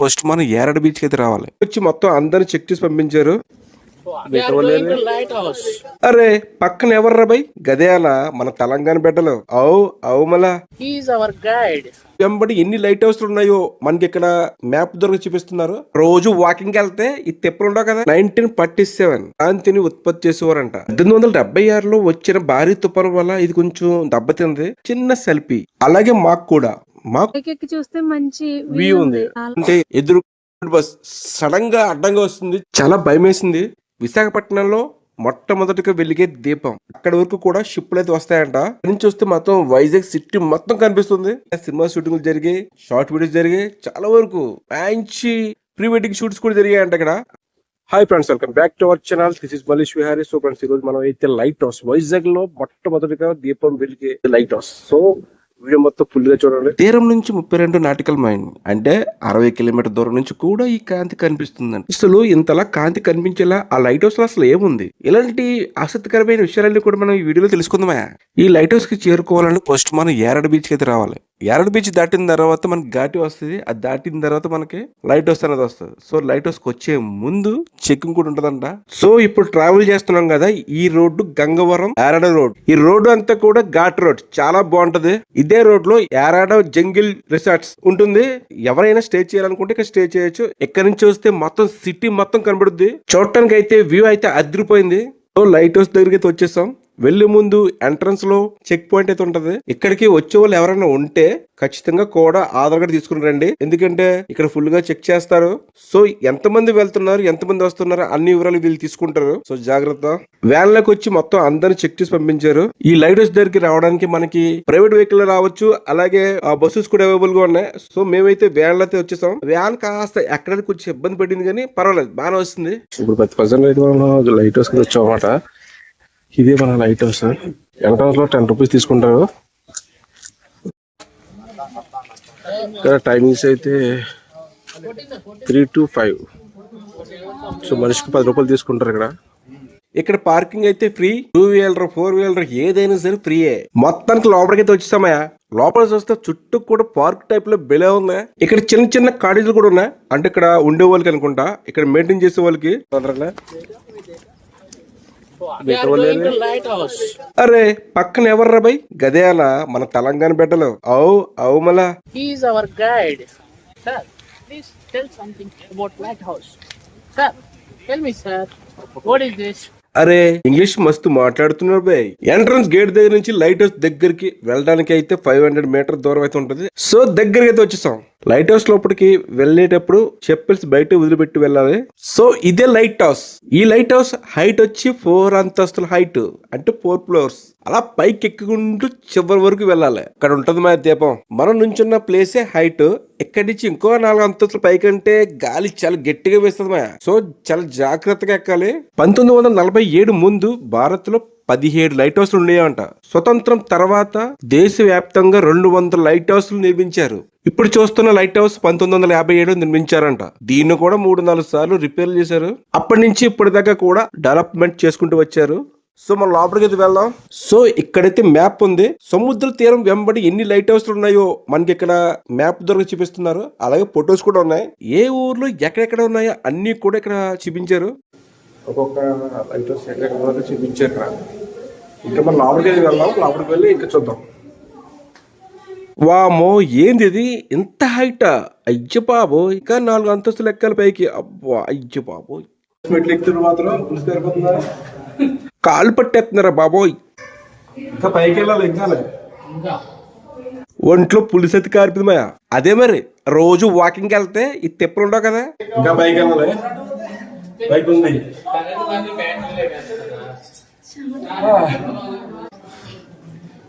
First మనం ఏరడ బీచ్కి అయితే రావాలి. వచ్చి మొత్తం అందరిని చెక్ చేసి పంపించారు. అరే పక్కన ఎవర్రా బై గదేయాల మన తెలంగాణ బిడ్డలు. అవు అవు is our guide. వెంబడి ఎన్ని లైట్ హౌస్లు ఉన్నాయో మనకి ఇక్కడ మ్యాప్ దొరికి చూపిస్తున్నారు. రోజు వాకింగ్ వెళ్తే ఈ తెప్పలు ఉండవు కదా? నైన్టీన్ ఫార్టీ సెవెన్ కాంతిని ఉత్పత్తి చేసేవారంట. పద్దెనిమిది వందల డెబ్బై ఆరులో వచ్చిన భారీ తుఫాను వల్ల ఇది కొంచెం దెబ్బతింది. చిన్న సెల్ఫీ. అలాగే మాకు కూడా. మాకు చూస్తే మంచి వ్యూ ఉంది. అంటే ఎదురు బస్ సడన్గా అడ్డంగా వస్తుంది. చాలా భయం వేసింది విశాఖపట్నంలో మొట్టమొదటిగా వెలిగే దీపం. అక్కడ వరకు కూడా షిప్లు అయితే వస్తాయంట. అక్కడి నుంచి వస్తే మొత్తం వైజాగ్ సిటీ మొత్తం కనిపిస్తుంది. సినిమా షూటింగ్లు జరిగాయి. షార్ట్ వీడియోస్ జరిగాయి. చాలా వరకు మంచి ప్రీ వెడ్డింగ్ షూట్స్ కూడా జరిగాయంట ఇక్కడ. Hi friends welcome back to our channel. This is Malish Vihari. So friends ఈరోజు మనం అయితే లైట్ హౌస్ వైజాగ్లో మొట్టమొదటిగా దీపం వెలిగే లైట్ హౌస్ సో వీడియో మొత్తం ఫుల్గా చూడండి. తీరం నుంచి ముప్పై రెండు నాటికల్ మైండ్ అంటే అరవై కిలోమీటర్ దూరం నుంచి కూడా ఈ కాంతి కనిపిస్తుందండి. అసలు ఇంతలా కాంతి కనిపించేలా ఆ లైట్ హౌస్లో అసలు ఏముంది? ఇలాంటి ఆసక్తికరమైన విషయాలన్నీ కూడా మనం ఈ వీడియోలో తెలుసుకుందామా? ఈ లైట్ హౌస్కి చేరుకోవాలంటే ఫస్ట్ మనం ఏరడ బీచ్కి అయితే రావాలి. యారడ్ బీచ్ దాటిన తర్వాత మనకి ఘాటి వస్తుంది. అది దాటిన తర్వాత మనకి లైట్ హౌస్ అనేది వస్తుంది. సో లైట్ హౌస్కి వచ్చే ముందు చెక్కింగ్ కూడా ఉంటదంట. సో ఇప్పుడు ట్రావెల్ చేస్తున్నాం కదా ఈ రోడ్డు గంగవరం యారాడ రోడ్. ఈ రోడ్డు అంతా కూడా ఘాట్ రోడ్. చాలా బాగుంటది. ఇదే రోడ్లో యారాడ జంగిల్ రిసార్ట్స్ ఉంటుంది. ఎవరైనా స్టే చేయాలనుకుంటే ఇక్కడ స్టే చేయొచ్చు. ఎక్కడి నుంచి వస్తే మొత్తం సిటీ మొత్తం కనబడుద్ది. చూడటానికి అయితే వ్యూ అయితే అదిరిపోయింది. సో లైట్ హౌస్ దగ్గరికి అయితే వచ్చేసాం. వెళ్ళే ముందు ఎంట్రన్స్లో చెక్ పాయింట్ అయితే ఉంటది. ఇక్కడికి వచ్చే వాళ్ళు ఎవరైనా ఉంటే ఖచ్చితంగా కూడా ఆధార్ కార్డు తీసుకుని రండి. ఎందుకంటే ఇక్కడ ఫుల్గా చెక్ చేస్తారు. సో ఎంతమంది వెళ్తున్నారు ఎంతమంది వస్తున్నారు అన్ని వివరాలు వీళ్ళు తీసుకుంటారు. సో జాగ్రత్త. వ్యాన్లోకి వచ్చి మొత్తం అందరిని చెక్ చేసి పంపించారు. ఈ లైట్ హౌస్ దగ్గరికి రావడానికి మనకి ప్రైవేట్ వెహికల్ రావచ్చు. అలాగే బస్సెస్ కూడా అవైలబుల్గా ఉన్నాయి. సో మేమైతే వ్యాన్లో అయితే వచ్చేసాం. వ్యాన్ కాస్త ఎక్కడానికి కొంచెం ఇబ్బంది పడింది కానీ పర్వాలేదు బాగానే వస్తుంది. ఇప్పుడు పది పర్సెంట్ లైట్ హౌస్ వచ్చామన్నమాట ఇదే మన లైట్ హౌస్ ఎంట్రన్స్లో టెన్ రూపీస్ తీసుకుంటారు ఇక్కడ టైమింగ్స్ అయితే త్రీ టు ఫైవ్ సో మనిషికి పది రూపాయలు తీసుకుంటారు ఇక్కడ. ఇక్కడ పార్కింగ్ అయితే free two wheeler four wheeler ఏదైనా సరే ఫ్రీయే మొత్తానికి లోపలికి అయితే వచ్చేసామయ్యా. లోపల చూస్తే చుట్టూ కూడా పార్క్ టైప్లో బెలే ఉంది? ఇక్కడ చిన్న చిన్న కాటేజీలు కూడా ఉన్నాయి. అంటే ఇక్కడ ఉండే వాళ్ళకి అనుకుంటా. ఇక్కడ మెయింటైన్ చేసే వాళ్ళకి. తొందరగా. అరే పక్కన ఎవర్రా బై గదేయాల మన తెలంగాణ బిడ్డలు అవు అవు is our guide. Sir, please tell something about lighthouse. Sir, tell me, sir. What is this? అరే ఇంగ్లీష్ మస్తు మాట్లాడుతున్నారు బై ఎంట్రన్స్ గేట్ దగ్గర నుంచి లైట్ హౌస్ దగ్గరికి వెళ్ళడానికి అయితే ఫైవ్ హండ్రెడ్ మీటర్ దూరం అయితే ఉంటుంది సో దగ్గరికి అయితే వచ్చేసాం లైట్ హౌస్ లోపలికి వెళ్ళేటప్పుడు చెప్పల్స్ బయట వదిలిపెట్టి వెళ్ళాలి. సో ఇదే లైట్ హౌస్ ఈ లైట్ హౌస్ హైట్ వచ్చి ఫోర్ అంతస్తుల హైట్ అంటే ఫోర్ ఫ్లోర్స్ అలా పైకి ఎక్కుకుంటూ చివరి వరకు వెళ్ళాలి. అక్కడ ఉంటుంది మా దీపం. మనం నుంచున్న ప్లేసే హైట్ ఇక్కడి నుంచి ఇంకో నాలుగు అంతస్తుల అంటే గాలి చాలా గట్టిగా వేస్తుంది మా. సో చాలా జాగ్రత్తగా ఎక్కాలి. పంతొమ్మిది వందల నలభై ఏడు ముందు భారత్లో పదిహేడు లైట్ హౌస్లు ఉన్నాయంట స్వతంత్రం తర్వాత దేశవ్యాప్తంగా రెండు వందల లైట్ హౌస్లు నిర్మించారు. ఇప్పుడు చూస్తున్న లైట్ హౌస్ పంతొమ్మిది వందల యాభై ఏడు నిర్మించారంట. దీన్ని కూడా మూడు నాలుగు సార్లు రిపేర్ చేశారు. అప్పటి నుంచి ఇప్పటిదాకా కూడా డెవలప్మెంట్ చేసుకుంటూ వచ్చారు. సో మనం లోపలికి అయితే వెళ్దాం. సో ఇక్కడైతే మ్యాప్ ఉంది. సముద్ర తీరం వెంబడి ఎన్ని లైట్ హౌస్లు ఉన్నాయో మనకి ఇక్కడ మ్యాప్ ద్వారా చూపిస్తున్నారు. అలాగే ఫొటోస్ కూడా ఉన్నాయి. ఏ ఊర్లో ఎక్కడెక్కడ ఉన్నాయో అన్ని కూడా ఇక్కడ చూపించారు. ఒక్కొక్క లైట్ హౌస్ ఎక్కడ చూపించారు ఇక్కడ ఇంకా మనం లోపలికి వెళ్దాం లోపలికి వెళ్ళి ఇంకా చూద్దాం. వామో ఏంది ఇది ఇంత హైట్ అయ్య బాబో ఇంకా నాలుగు అంతస్తులు ఎక్కాలి పైకి. అబ్బా అయ్య బాబో మెట్లు ఎక్కుతున్న మాత్రం పులిసి సరిపోతుందా? కాలు పట్టేస్తున్నారా బాబోయ్? ఇంకా పైకి వెళ్ళాలి ఇంకా ఒంట్లో పులిసెత్తి కారిపోయింది మాయా. అదే మరి రోజు వాకింగ్ వెళ్తే ఈ తెప్పలు ఉండవు కదా? ఇంకా పైకి వెళ్ళాలి. బయట ఉంది.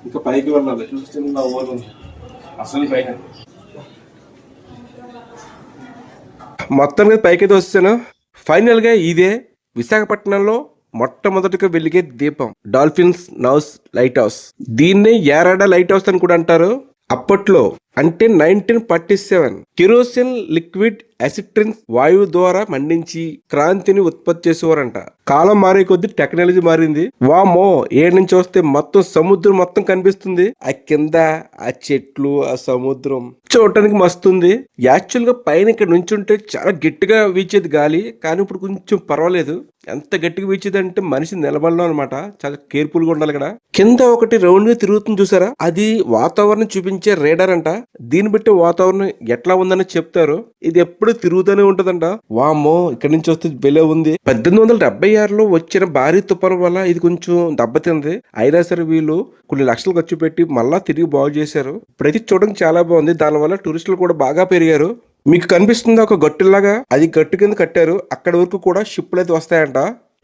ఇంకా పైకి వెళ్ళాలి. చూస్తున్న ఓరు అసలు పైన మొత్తానికి పైకి పైకైతే వస్తాను ఫైనల్గా ఇదే విశాఖపట్నంలో మొట్టమొదటిగా వెలిగే దీపం డాల్ఫిన్స్ నౌస్ లైట్ హౌస్ దీన్నే యారాడ లైట్ హౌస్ అని కూడా అంటారు. అప్పట్లో అంటే nineteen forty seven kerosene liquid అసిట్రిన్ వాయువు ద్వారా మండించి క్రాంతిని ఉత్పత్తి చేసేవారంట. కాలం మారే కొద్దీ టెక్నాలజీ మారింది. వామో ఏడు నుంచి వస్తే మొత్తం సముద్రం మొత్తం కనిపిస్తుంది. ఆ కింద ఆ చెట్లు ఆ సముద్రం చూడటానికి మస్తుంది. యాక్చువల్గా పైన ఇక్కడ నుంచి ఉంటే చాలా గట్టిగా వీచేది గాలి కానీ ఇప్పుడు కొంచెం పర్వాలేదు. ఎంత గట్టిగా వీచేది మనిషి నిలబడడం అనమాట చాలా కేర్ఫుల్గా ఉండాలి ఇక్కడ కింద ఒకటి రౌండ్గా తిరుగుతుంది చూసారా? అది వాతావరణం చూపించే రేడర్ అంట. దీన్ని బట్టి వాతావరణం ఎట్లా ఉందని చెప్తారు. ఇది ఎప్పుడు తిరుగుతూనే ఉంటదంట. వామో ఇక్కడ నుంచి వస్తే బెలే ఉంది. పద్దెనిమిది వందల డెబ్బై ఆరులో వచ్చిన భారీ తుఫాను వల్ల ఇది కొంచెం దెబ్బతింది. అయినా సరే వీళ్ళు కొన్ని లక్షలు ఖర్చు పెట్టి మళ్ళా తిరిగి బాగు చేశారు. ప్రతి చూడడానికి చాలా బాగుంది. దానివల్ల టూరిస్టులు కూడా బాగా పెరిగారు. మీకు కనిపిస్తుంది ఒక గట్టులాగా? అది గట్టు కింద కట్టారు. అక్కడ వరకు కూడా షిప్లు అయితే వస్తాయంట.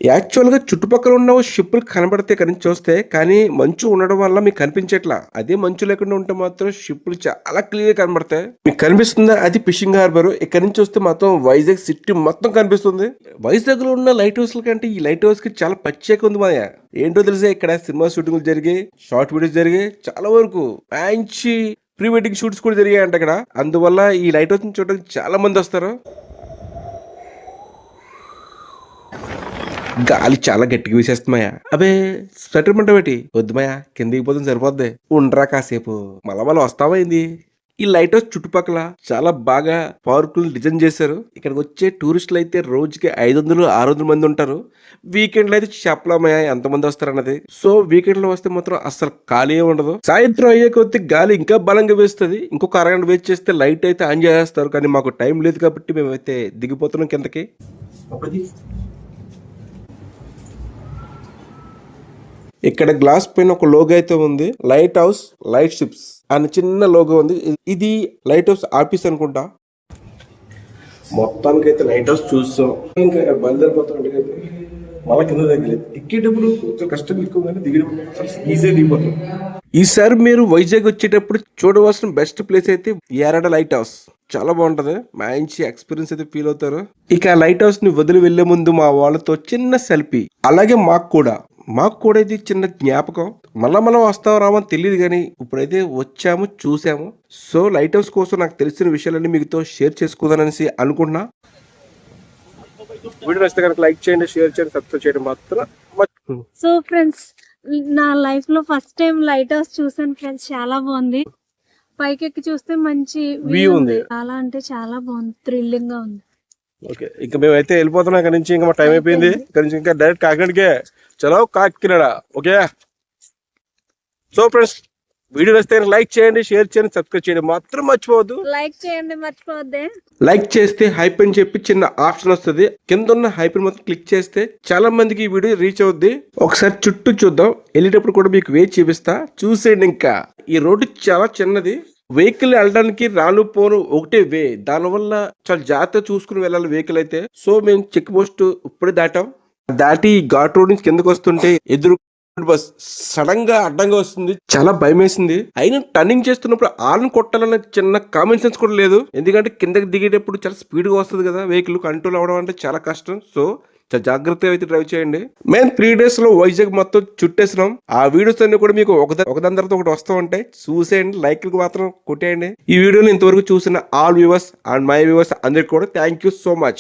యాక్చువల్గా చుట్టుపక్కల ఉన్న షిప్పులు కనబడితే ఇక్కడ నుంచి చూస్తే కానీ మంచు ఉండడం వల్ల మీకు కనిపించట్లా. అదే మంచు లేకుండా ఉంటే మాత్రం షిప్పులు చాలా క్లియర్ కనబడతాయి. మీకు కనిపిస్తుందా? అది ఫిషింగ్ హార్బర్. ఇక్కడ నుంచి చూస్తే మాత్రం వైజాగ్ సిటీ మొత్తం కనిపిస్తుంది. వైజాగ్లో ఉన్న లైట్ హౌస్ కంటే ఈ లైట్ హౌస్కి చాలా ప్రత్యేక ఉంది మాయ. ఏంటో తెలుసా? ఇక్కడ సినిమా షూటింగ్లు జరిగాయి షార్ట్ వీడియోస్ జరిగాయి చాలా వరకు. మంచి ప్రీ వెడ్డింగ్ షూట్స్ కూడా జరిగాయంట అక్కడ. అందువల్ల ఈ లైట్ హౌస్ చూడడానికి చాలా మంది వస్తారు. గాలి చాలా గట్టిగా వీసేస్తున్నాయా అబే స్వెటర్ మంట పెట్టి వద్దుమాయా కిందికి పోతుంది సరిపోద్ది. ఉండరా కాసేపు. మళ్ళా మళ్ళీ వస్తామైంది ఈ లైట్ హౌస్ చుట్టుపక్కల చాలా బాగా పవర్ఫుల్ డిజైన్ చేశారు. ఇక్కడికి వచ్చే టూరిస్టులు అయితే రోజుకి ఐదు వందలు ఆరు వందల మంది ఉంటారు. వీకెండ్లో అయితే చెప్పలేమయ్యా ఎంతమంది వస్తారు అన్నది సో వీకెండ్లో వస్తే మాత్రం అసలు ఖాళీ ఉండదు. సాయంత్రం అయ్యే కొద్ది గాలి ఇంకా బలంగా వేస్తుంది. ఇంకొక అరగంట వెయిట్ చేస్తే లైట్ అయితే ఆన్ చేస్తారు కానీ మాకు టైం లేదు కాబట్టి మేమైతే దిగిపోతున్నాం కిందకి. ఇక్కడ గ్లాస్ పైన ఒక లోగో అయితే ఉంది. లైట్ హౌస్ లైట్ షిప్స్ అని చిన్న లోగో ఉంది. ఇది లైట్ హౌస్ ఆఫీస్ అనుకుంటా. మొత్తానికి అయితే లైట్ హౌస్ చూస్తాం. ఇంకా బయలుదేరిపోతాం మళ్ళీ కింద దగ్గర ఎక్కేటప్పుడు కొంచెం కష్టం ఎక్కువ కానీ దిగేటప్పుడు ఈజీగా దిగిపోతాం. ఈసారి మీరు వైజాగ్ వచ్చేటప్పుడు చూడవలసిన బెస్ట్ ప్లేస్ అయితే ఏరాడ లైట్ హౌస్ చాలా బాగుంటది. మంచి ఎక్స్పీరియన్స్ అయితే ఫీల్ అవుతారు. ఇక లైట్ హౌస్ని వదిలి వెళ్ళే ముందు మా వాళ్ళతో చిన్న సెల్ఫీ అలాగే మాకు కూడా. మాకు కూడా ఇది చిన్న జ్ఞాపకం. మళ్ళా మళ్ళీ వస్తాం రామని తెలియదు కానీ ఇప్పుడైతే వచ్చాము చూసాము. సో లైట్ హౌస్ కోసం నాకు తెలిసిన విషయాలన్నీ మీతో షేర్ చేసుకోదాననేసి అనుకున్నా వీడియో నచ్చితే కనుక లైక్ చేయండి షేర్ చేయండి సబ్స్క్రైబ్ చేయడం మాత్రం. సో ఫ్రెండ్స్ నా లైఫ్లో ఫస్ట్ టైం లైట్ హౌస్ చూసాను ఫ్రెండ్స్. చాలా బాగుంది. పైకి ఎక్కి చూస్తే మంచి వ్యూ ఉంది. ఉంది. చాలా అంటే చాలా బాగుంది. థ్రిల్లింగ్గా ఉంది. ఓకే. ఇంకా మేమైతే వెళ్ళిపోతున్నాం. ఇక్కడ నుంచి ఇంకా మా టైం అయిపోయింది. ఇక్కడ నుంచి ఇంకా డైరెక్ట్ కాకినాడకే. చలో Kakinada okay? So friends video నచ్చితే లైక్ చేయండి షేర్ చేయండి సబ్స్క్రైబ్ చేయడం. మాత్రం మర్చిపోవద్దు. లైక్ చేయండి మర్చిపోవద్దే. లైక్ చేస్తే హైప్ అని చెప్పి చిన్న ఆప్షన్ వస్తుంది. కింద ఉన్న హైప్ మొత్తం క్లిక్ చేస్తే చాలా మందికి ఈ వీడియో రీచ్ అవుద్ది. ఒకసారి చుట్టూ చూద్దాం. వెళ్ళేటప్పుడు కూడా మీకు వే చూపిస్తా. చూసేయండి ఇంకా. ఈ రోడ్డు చాలా చిన్నది. వెహికల్ వెళ్ళడానికి రాను పోను ఒకటే వే. దానివల్ల చాలా జాగ్రత్త చూసుకుని వెళ్ళాలి వెహికల్ అయితే. సో మేము చెక్ పోస్ట్ ఇప్పుడే దాటాం. దాటి ఘాట్ రోడ్ నుంచి కిందకు వస్తుంటే ఎదురు బస్ సడన్గా అడ్డంగా వస్తుంది. చాలా భయం వేసింది. అయినా టర్నింగ్ చేస్తున్నప్పుడు ఆర్న్ కొట్టాలన్న చిన్న కామన్ సెన్స్ కూడా లేదు. ఎందుకంటే కిందకి దిగేటప్పుడు చాలా స్పీడ్గా వస్తుంది కదా వెహికల్. కంట్రోల్ అవడం అంటే చాలా కష్టం. సో జాగ్రత్తగా అయితే డ్రైవ్ చేయండి. మేము త్రీ డేస్లో వైజాగ్ మొత్తం చుట్టేసినాం. ఆ వీడియోస్ అన్ని కూడా మీకు ఒక ఒకదాని తర్వాత ఒకటి వస్తూ ఉంటాయి. చూసేయండి లైక్ మాత్రం కొట్టేయండి. ఈ వీడియోని ఇంతవరకు చూసిన all viewers and my viewers అందరికి కూడా థ్యాంక్ యూ సో మచ్